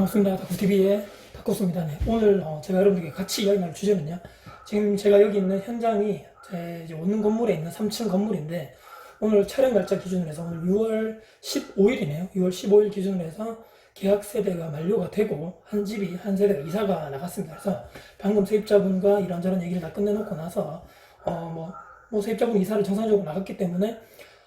반갑습니다. 다쿠TV의 다쿠스입니다. 네, 오늘 어, 제가 여러분들께 같이 이야기 나눌 주제는요. 지금 제가 여기 있는 현장이 제 이제 원룸 건물에 있는 3층 건물인데 오늘 촬영 날짜 기준으로 해서 오늘 6월 15일이네요. 6월 15일 기준으로 해서 계약 세대가 만료가 되고 한 집이 한 세대가 이사가 나갔습니다. 그래서 방금 세입자분과 이런저런 얘기를 다 끝내놓고 나서 어뭐 뭐 세입자분 이사를 정상적으로 나갔기 때문에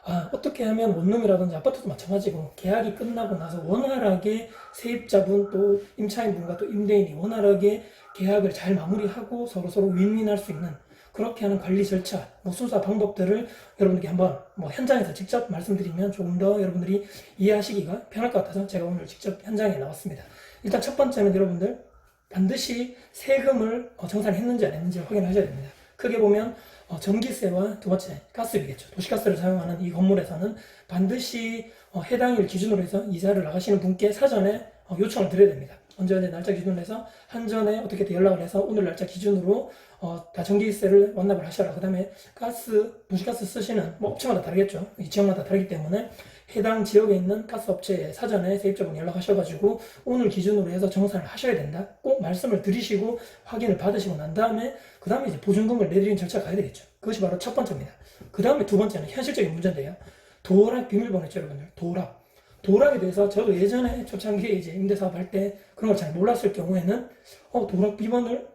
아, 어떻게 하면 원룸이라든지 아파트도 마찬가지고 계약이 끝나고 나서 원활하게 세입자분 또 임차인분과 또 임대인이 원활하게 계약을 잘 마무리하고 서로 서로 윈윈할 수 있는 그렇게 하는 관리 절차, 뭐 순서 방법들을 여러분들께 한번 뭐 현장에서 직접 말씀드리면 조금 더 여러분들이 이해하시기가 편할 것 같아서 제가 오늘 직접 현장에 나왔습니다. 일단 첫 번째는 여러분들 반드시 세금을 어, 정산했는지 안 했는지 확인하셔야 됩니다. 크게 보면 어, 전기세와 두 번째 가스비겠죠. 도시가스를 사용하는 이 건물에서는 반드시 어, 해당일 기준으로 해서 이사를 나가시는 분께 사전에 어, 요청을 드려야 됩니다. 언제 날짜 기준으로 해서 한전에 어떻게 든 연락을 해서 오늘 날짜 기준으로 어, 다 전기세를 완납을 하셔라. 그 다음에 가스, 도시가스 쓰시는 뭐 업체마다 다르겠죠. 이 지역마다 다르기 때문에 해당 지역에 있는 가스 업체에 사전에 세입자분 연락하셔가지고 오늘 기준으로 해서 정산을 하셔야 된다. 꼭 말씀을 드리시고 확인을 받으시고 난 다음에 그 다음에 이제 보증금을 내드리는 절차가 가야 되겠죠. 그것이 바로 첫 번째입니다. 그 다음에 두 번째는 현실적인 문제인데요. 도락 비밀번호 있죠, 여러분들. 도락. 도락에 대해서 저도 예전에 초창기에 이제 임대사업 할 때 그런 걸 잘 몰랐을 경우에는 어, 도락 비번을 아,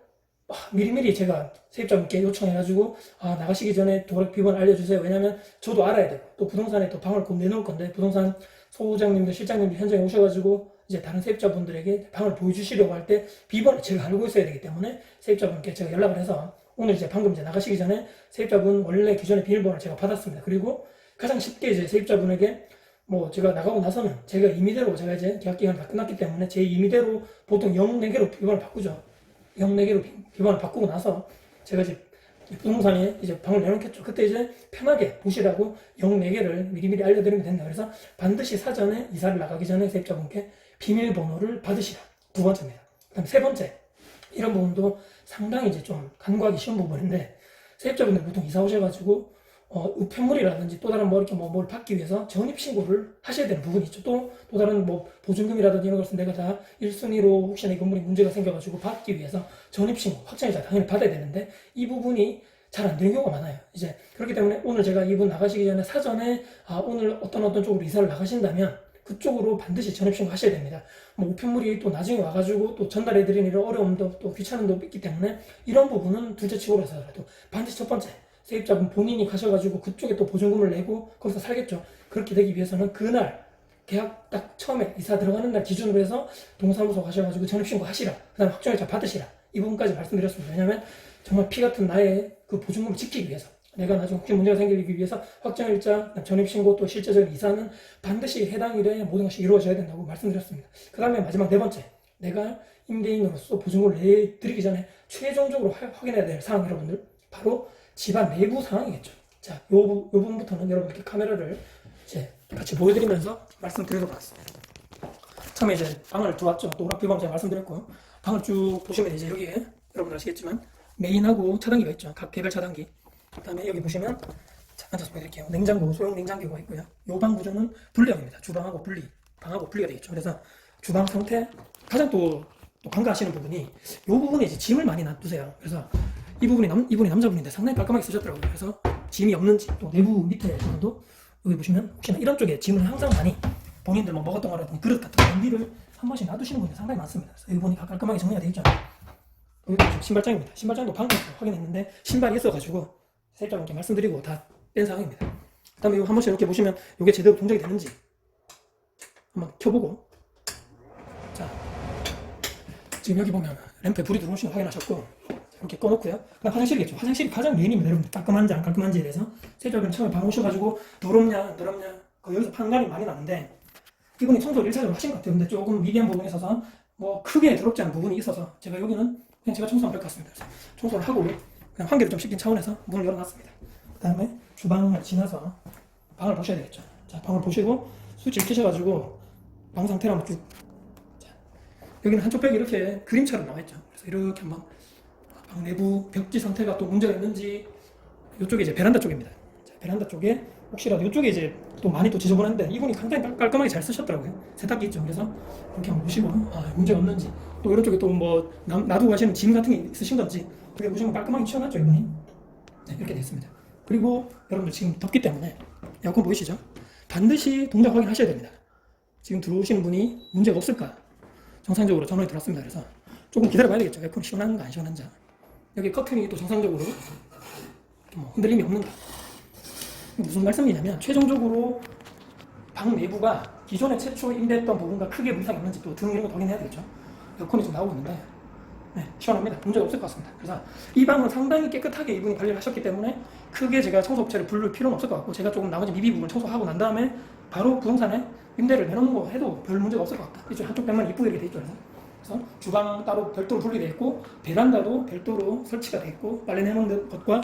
미리미리 제가 세입자분께 요청해가지고 아, 나가시기 전에 도락 비번 알려주세요. 왜냐면 저도 알아야 되고 또 부동산에 또 방을 곧 내놓을 건데 부동산 소장님들 실장님들 현장에 오셔가지고 이제 다른 세입자분들에게 방을 보여주시려고 할 때 비번을 제가 알고 있어야 되기 때문에 세입자분께 제가 연락을 해서 오늘 이제 방금 이제 나가시기 전에 세입자분 원래 기존의 비밀번호를 제가 받았습니다. 그리고 가장 쉽게 이제 세입자분에게 뭐 제가 나가고 나서는 제가 임의대로 제가 이제 계약 기간이 다 끝났기 때문에 제 임의대로 보통 0, 4개로 비번을 바꾸죠. 0, 4개로 비번을 바꾸고 나서 제가 이제 부동산에 이제 방을 내놓겠죠. 그때 이제 편하게 보시라고 0, 4개를 미리미리 알려드리면 된다. 그래서 반드시 사전에 이사를 나가기 전에 세입자분께 비밀번호를 받으시라. 두 번째입니다. 그 다음 세 번째. 이런 부분도 상당히 이제 좀 간과하기 쉬운 부분인데 세입자분들 보통 이사 오셔가지고 어, 우편물이라든지 또 다른 뭐 이렇게 뭐 뭘 받기 위해서 전입 신고를 하셔야 되는 부분이 있죠. 또, 또 다른 뭐 보증금이라든지 이런 것을 내가 다 1순위로 혹시나 이 건물이 문제가 생겨가지고 받기 위해서 전입 신고, 확정이자 당연히 받아야 되는데 이 부분이 잘 안 되는 경우가 많아요. 이제 그렇기 때문에 오늘 제가 이분 나가시기 전에 사전에 아, 오늘 어떤 어떤 쪽으로 이사를 나가신다면 그쪽으로 반드시 전입신고 하셔야 됩니다. 뭐 우편물이 또 나중에 와가지고 또 전달해드리는 이런 어려움도 또 귀찮음도 있기 때문에 이런 부분은 둘째 치고로 해서라도 반드시 첫 번째 세입자분 본인이 가셔가지고 그쪽에 또 보증금을 내고 거기서 살겠죠. 그렇게 되기 위해서는 그날 계약 딱 처음에 이사 들어가는 날 기준으로 해서 동사무소 가셔가지고 전입신고 하시라. 그 다음에 확정일자 받으시라. 이 부분까지 말씀드렸습니다. 왜냐면 정말 피 같은 나의 그 보증금을 지키기 위해서 내가 나중에 혹시 문제가 생기기 위해서 확정일자, 전입신고 또 실제적인 이사는 반드시 해당 일에 모든 것이 이루어져야 된다고 말씀드렸습니다. 그 다음에 마지막 네 번째. 내가 임대인으로서 보증금을 내드리기 전에 최종적으로 하- 확인해야 될 사항 여러분들 바로 집안 내부 상황이겠죠. 자, 요, 부- 요 부분부터는 여러분께 카메라를 이제 같이 보여드리면서 말씀드리도록 하겠습니다. 처음에 이제 방을 들어왔죠. 또 오락비방 제가 말씀드렸고요. 방을 쭉 보시면 이제 여기에 여러분 아시겠지만 메인하고 차단기가 있죠. 각 개별 차단기. 그 다음에 여기 보시면 자, 앉아서 보여드릴게요. 냉장고, 소형 냉장고가 있고요. 요 방 구조는 분리형입니다. 주방하고 분리, 방하고 분리가 되겠죠. 그래서 주방 상태 가장 또, 또 간과하시는 부분이 요 부분에 이제 짐을 많이 놔두세요. 그래서 이 부분이 남, 이분이 남자분인데 상당히 깔끔하게 쓰셨더라고요. 그래서 짐이 없는지 또 내부 밑에 부분도 여기 보시면 혹시나 이런 쪽에 짐을 항상 많이 본인들 뭐 먹었던 거라든지 그릇 같은 거 냄비를 한 번씩 놔두시는 분이 상당히 많습니다. 그래서 여기 보니까 깔끔하게 정리가 되어 있죠. 여기 지금 신발장입니다. 신발장도 방금 확인했는데 신발이 있어가지고 세입자분께 말씀드리고 다 뺀 상황입니다. 그 다음에 이거 한 번씩 이렇게 보시면 이게 제대로 동작이 되는지 한번 켜보고 자 지금 여기 보면 램프에 불이 들어오신 거 확인하셨고 이렇게 꺼놓고요. 그다음 화장실이겠죠. 화장실이 가장 메인입니다, 여러분. 깔끔한지 안 깔끔한지에 대해서 세입자분 처음에 방 오셔가지고 더럽냐 안 더럽냐 그 여기서 판단이 많이 나는데 이분이 청소를 1차적으로 하신 것 같아요. 근데 조금 미비한 부분이 있어서 뭐 크게 더럽지 않은 부분이 있어서 제가 여기는 그냥 제가 청소하면 될것 같습니다. 청소를 하고 그냥 환기를 좀 시킨 차원에서 문을 열어놨습니다. 그 다음에 주방을 지나서 방을 보셔야 되겠죠. 자, 방을 보시고 스위치를 켜셔가지고 방 상태를 한번 쭉. 자, 여기는 한쪽 벽이 이렇게 그림처럼 나와있죠. 그래서 이렇게 한번 방 내부 벽지 상태가 또 문제가 있는지 이쪽에 이제 베란다 쪽입니다. 자, 베란다 쪽에 혹시라도 이쪽에 이제 또 많이 또 지저분한데 이분이 상당히 깔- 깔끔하게 잘 쓰셨더라고요. 세탁기 있죠. 그래서 이렇게 한번 보시고 아, 문제가 없는지 또 이런 쪽에 또 뭐 놔두고 가시는 짐 같은 게 있으신 건지 그게 보시면 깔끔하게 치워놨죠 이분이. 네, 이렇게 됐습니다. 그리고 여러분들 지금 덥기 때문에 에어컨 보이시죠? 반드시 동작 확인하셔야 됩니다. 지금 들어오시는 분이 문제가 없을까? 정상적으로 전원이 들어왔습니다. 그래서 조금 기다려봐야 되겠죠. 에어컨이 시원한가 안 시원한지. 여기 커튼이 또 정상적으로 뭐 흔들림이 없는가. 무슨 말씀이냐면 최종적으로 방 내부가 기존에 최초 임대했던 부분과 크게 문상이 없는지 또 등 이런 거 확인해야 되겠죠. 에어컨이 좀 나오고 있는데 네, 시원합니다. 문제가 없을 것 같습니다. 그래서 이 방은 상당히 깨끗하게 이분이 관리를 하셨기 때문에 크게 제가 청소업체를 부를 필요는 없을 것 같고 제가 조금 나머지 미비 부분 청소하고 난 다음에 바로 부동산에 임대를 내놓는 거 해도 별 문제가 없을 것 같다. 이쪽 한쪽 벽만 이쁘게 이렇게 돼 있죠. 그래서 주방 따로 별도로 분리되어 있고 베란다도 별도로 설치가 되어 있고 빨래 내놓는 것과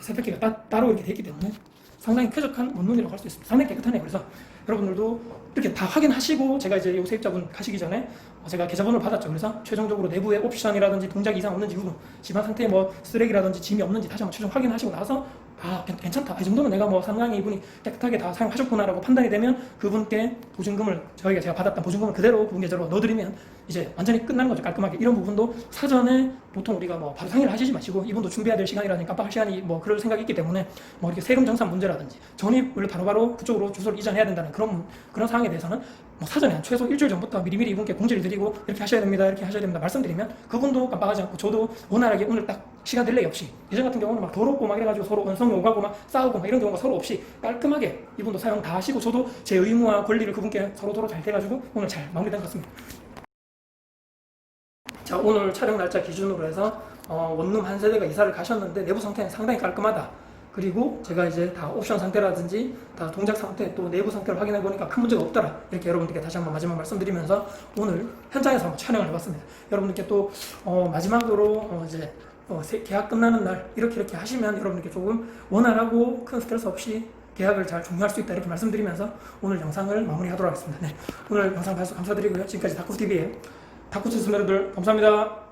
세탁기가 따, 따로 이렇게 되어 있기 때문에 상당히 쾌적한 원룸이라고 할 수 있습니다. 상당히 깨끗하네요. 그래서 여러분들도 이렇게 다 확인하시고 제가 이제 요 세입자분 가시기 전에 어, 제가 계좌번호를 받았죠. 그래서 최종적으로 내부에 옵션이라든지 동작 이상 없는지 부분, 집안 상태에 뭐 쓰레기라든지 짐이 없는지 다시 한번 최종 확인하시고 나서 아 괜- 괜찮다. 이 정도면 내가 뭐 상당히 이분이 깨끗하게 다 사용하셨구나라고 판단이 되면 그분께 보증금을 저희가 제가 받았던 보증금을 그대로 그분 계좌로 넣어드리면 이제 완전히 끝나는 거죠. 깔끔하게 이런 부분도 사전에 보통 우리가 뭐 바로 상의를 하시지 마시고 이분도 준비해야 될 시간이라든지 깜빡할 시간이 뭐 그럴 생각이 있기 때문에 뭐 이렇게 세금 정산 문제라든지 전입을 바로바로 그쪽으로 주소를 이전해야 된다는 그런 그런 상황에 대해서는 뭐 사전에 한 최소 일주일 전부터 미리미리 이분께 공지를 드리고 이렇게 하셔야 됩니다 이렇게 하셔야 됩니다 말씀드리면 그분도 깜빡하지 않고 저도 원활하게 오늘 딱 시간 딜레이 없이 예전 같은 경우는 막 더럽고 막 이래가지고 서로 원성이 오가고 막 싸우고 막 이런 경우가 서로 없이 깔끔하게 이분도 사용 다 하시고 저도 제 의무와 권리를 그분께 서로 서로 잘 돼가지고 오늘 잘 마무리된 것 같습니다. 자 오늘 촬영 날짜 기준으로 해서 어, 원룸 한 세대가 이사를 가셨는데 내부 상태는 상당히 깔끔하다. 그리고 제가 이제 다 옵션 상태라든지 다 동작 상태 또 내부 상태를 확인해 보니까 큰 문제가 없더라. 이렇게 여러분들께 다시 한번 마지막 말씀드리면서 오늘 현장에서 한번 촬영을 해봤습니다. 여러분들께 또 어, 마지막으로 어, 이제 어, 세- 계약 끝나는 날 이렇게 이렇게 하시면 여러분들께 조금 원활하고 큰 스트레스 없이 계약을 잘 종료할 수 있다 이렇게 말씀드리면서 오늘 영상을 마무리하도록 하겠습니다. 네, 오늘 영상 봐주셔서 감사드리고요. 지금까지 다쿠TV의 다쿠치 스메르들 감사합니다.